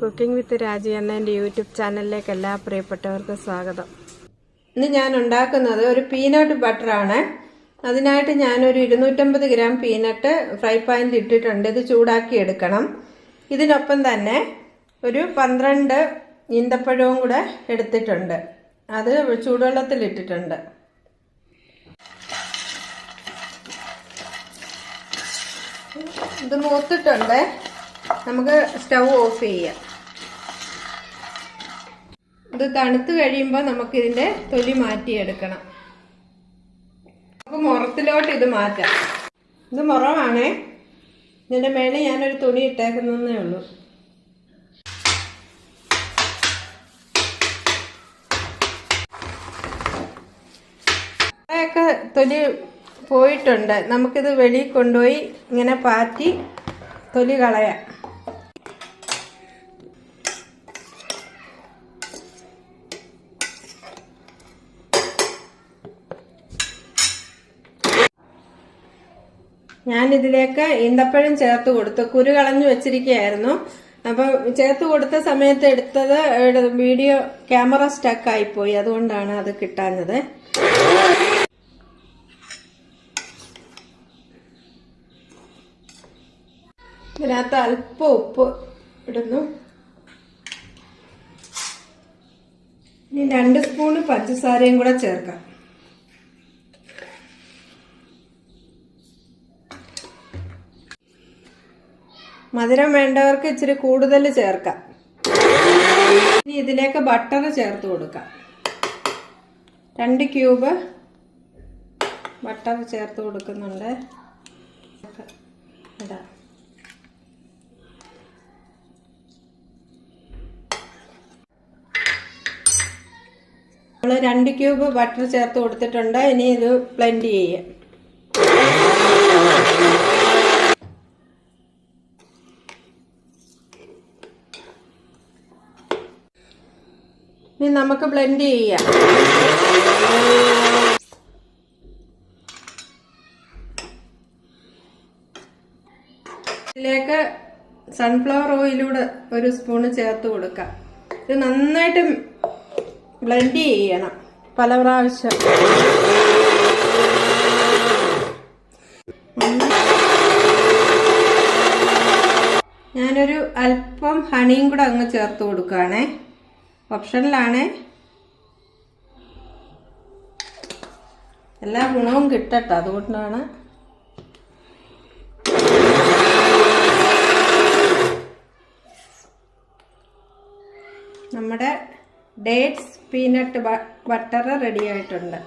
Cooking വിത്ത് രാജി എന്ന എന്റെ യൂട്യൂബ് ചാനലിലേക്ക് എല്ലാ പ്രിയപ്പെട്ടവർക്കും സ്വാഗതം. ഇന്ന് ഞാൻ ഉണ്ടാക്കുന്നത് ഒരു പീനട്ട് ബട്ടറാണ്. അതിനായിട്ട് ഞാനൊരു ഇരുന്നൂറ്റമ്പത് ഗ്രാം പീനട്ട് ഫ്രൈ പാനിൽ ഇട്ടിട്ടുണ്ട്. ഇത് ചൂടാക്കി എടുക്കണം. ഇതിനൊപ്പം തന്നെ ഒരു പന്ത്രണ്ട് ഈന്തപ്പഴവും കൂടെ എടുത്തിട്ടുണ്ട്. അത് ചൂടുവെള്ളത്തിൽ ഇട്ടിട്ടുണ്ട്. ഇത് മൂത്തിട്ടുണ്ട്. നമുക്ക് സ്റ്റൗ ഓഫ് ചെയ്യാം. ഇത് തണുത്ത് കഴിയുമ്പോൾ നമുക്കിതിന്റെ തൊലി മാറ്റിയെടുക്കണം. നമുക്ക് മുറത്തിലോട്ട് ഇത് മാറ്റാം. ഇത് മുറവാണേ. ഇതിന്റെ മേലെ ഞാനൊരു തുണി ഇട്ടേക്കുന്നേ ഉള്ളൂ. ഒക്കെ തൊലി പോയിട്ടുണ്ട്. നമുക്കിത് വെളിയിൽ കൊണ്ടുപോയി ഇങ്ങനെ പാറ്റി തൊലി കളയാം. ഞാനിതിലേക്ക് ഈന്തപ്പഴം ചേർത്ത് കൊടുത്തു. കുരു കളഞ്ഞു വെച്ചിരിക്കുകയായിരുന്നു. അപ്പം ചേർത്ത് കൊടുത്ത സമയത്ത് എടുത്തത് വീഡിയോ ക്യാമറ സ്റ്റക്ക് പോയി. അതുകൊണ്ടാണ് അത് കിട്ടാഞ്ഞത്. ഇതിനകത്ത് അല്പം ഉപ്പ് ഇടുന്നു. ഇനി രണ്ട് സ്പൂണ് പഞ്ചസാരയും കൂടെ ചേർക്കാം. മധുരം വേണ്ടവർക്ക് ഇച്ചിരി കൂടുതൽ ചേർക്കാം. ഇനി ഇതിലേക്ക് ബട്ടർ ചേർത്ത് കൊടുക്കാം. രണ്ട് ക്യൂബ് ബട്ടർ ചേർത്ത് കൊടുക്കുന്നുണ്ട്. ഇതാ. നമ്മൾ രണ്ട് ക്യൂബ് ബട്ടർ ചേർത്ത് കൊടുത്തിട്ടുണ്ട്. ഇനി ഇത് ബ്ലെൻഡ് ചെയ്യാം. ഇനി നമുക്ക് ബ്ലെൻഡ് ചെയ്യാം. ഇതിലേക്ക് സൺഫ്ലവർ ഓയിലൂടെ ഒരു സ്പൂണ് ചേർത്ത് കൊടുക്കാം. ഇത് നന്നായിട്ട് ബ്ലെൻഡ് ചെയ്യണം. പല പ്രാവശ്യം. ഞാനൊരു അല്പം ഹണിയും കൂടെ അങ്ങ് ചേർത്ത് കൊടുക്കുകയാണേ ഓപ്ഷനിലാണ്. എല്ലാ ഗുണവും കിട്ടട്ടെ അതുകൊണ്ടാണ്. നമ്മുടെ ഡേറ്റ്സ് പീനട്ട് ബട്ടർ റെഡി ആയിട്ടുണ്ട്.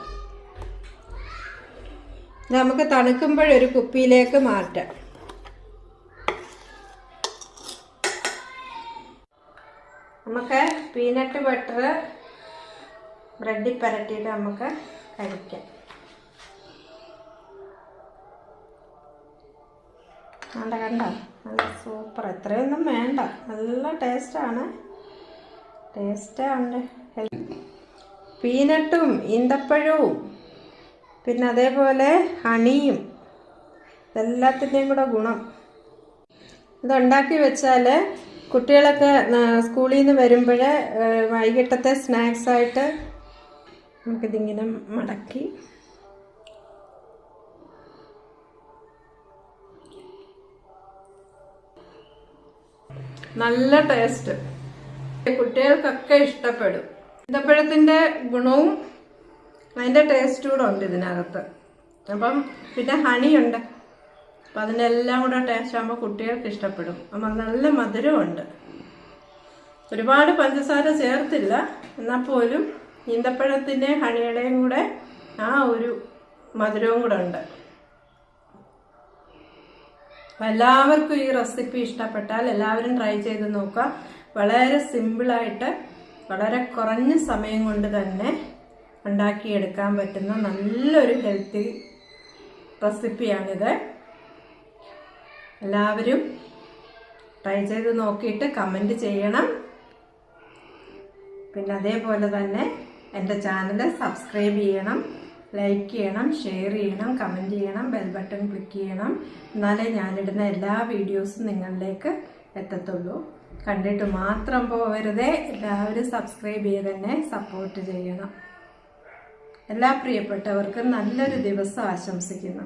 നമുക്ക് തണുക്കുമ്പോഴൊരു കുപ്പിയിലേക്ക് മാറ്റാം നമുക്ക് പീനട്ട് ബട്ടർ ബ്രെഡിൽ പരട്ടിയിട്ട് നമുക്ക് കഴിക്കാം വേണ്ട കണ്ട നല്ല സൂപ്പർ എത്രയൊന്നും വേണ്ട. നല്ല ടേസ്റ്റാണ്. ടേസ്റ്റാണ്. പീനട്ടും ഈന്തപ്പഴവും പിന്നെ അതേപോലെ ഹണിയും ഇതെല്ലാത്തിന്റെയും കൂടെ ഗുണം. ഇതുണ്ടാക്കി വെച്ചാൽ കുട്ടികളൊക്കെ സ്കൂളിൽ നിന്ന് വരുമ്പോൾ വൈകിട്ടത്തെ സ്നാക്സായിട്ട് നമുക്കിതിങ്ങനെ മടക്കി. നല്ല ടേസ്റ്റ്. കുട്ടികൾക്കൊക്കെ ഇഷ്ടപ്പെടും. ഇന്തപ്പഴത്തിന്റെ ഗുണവും അതിന്റെ ടേസ്റ്റ് കൂടെ ഉണ്ട് ഇതിനകത്ത്. അപ്പം പിന്നെ ഹണിയുണ്ട്. അപ്പം അതിനെല്ലാം കൂടെ ടേസ്റ്റ് ആകുമ്പോൾ കുട്ടികൾക്ക് ഇഷ്ടപ്പെടും. അപ്പം നല്ല മധുരമുണ്ട് ഒരുപാട് പഞ്ചസാര ചേർത്തില്ല. എന്നാൽ പോലും ഈന്തപ്പഴത്തിന്റെയും ഹണിയുടെയും കൂടെ ആ ഒരു മധുരവും കൂടെ ഉണ്ട്. എല്ലാവർക്കും ഈ റെസിപ്പി ഇഷ്ടപ്പെട്ടാൽ എല്ലാവരും ട്രൈ ചെയ്ത് നോക്കുക. വളരെ സിമ്പിളായിട്ട് വളരെ കുറഞ്ഞ സമയം കൊണ്ട് തന്നെ ഉണ്ടാക്കിയെടുക്കാൻ പറ്റുന്ന നല്ലൊരു ഹെൽത്തി റെസിപ്പിയാണിത് എല്ലാവരും ട്രൈ ചെയ്ത് നോക്കിയിട്ട് കമന്റ് ചെയ്യണം. പിന്നെ അതേപോലെ തന്നെ എന്റെ ചാനൽ സബ്സ്ക്രൈബ് ചെയ്യണം ലൈക്ക് ചെയ്യണം ഷെയർ ചെയ്യണം കമന്റ് ചെയ്യണം ബെൽ ബട്ടൺ ക്ലിക്ക് ചെയ്യണം. എന്നാലേ ഞാനിടുന്ന എല്ലാ വീഡിയോസും നിങ്ങളിലേക്ക് എത്തത്തുള്ളൂ. കണ്ടിട്ട് മാത്രം പോവരുതേ. എല്ലാവരും സബ്സ്ക്രൈബ് ചെയ്ത് തന്നെ സപ്പോർട്ട് ചെയ്യണം. എല്ലാ പ്രിയപ്പെട്ടവർക്കും നല്ലൊരു ദിവസം ആശംസിക്കുന്നു.